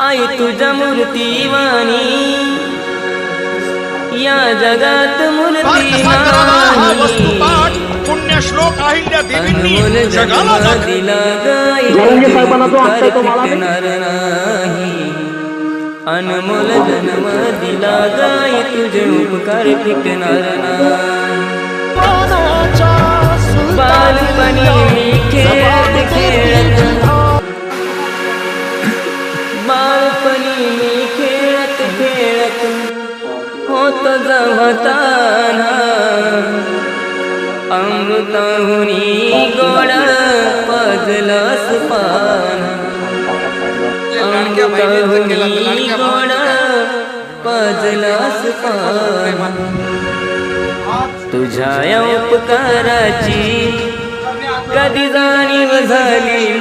आई तुझ्या मूर्तीवाणी या जगात मूर्तीवाणी पुण्यश्लोक अहिल्या अनमोल देवींनी जगाला. दिला अनमोल जन्म दिला गाई तुझे उपकार फिटणार नाही. बालपणी मी खेळत खेळत होत जमताना अमृताहुनी गोड पजलस पान अमृताहुनी गोड पजलस पान तुझ्या उपकाराची कधी जाणीव झाली?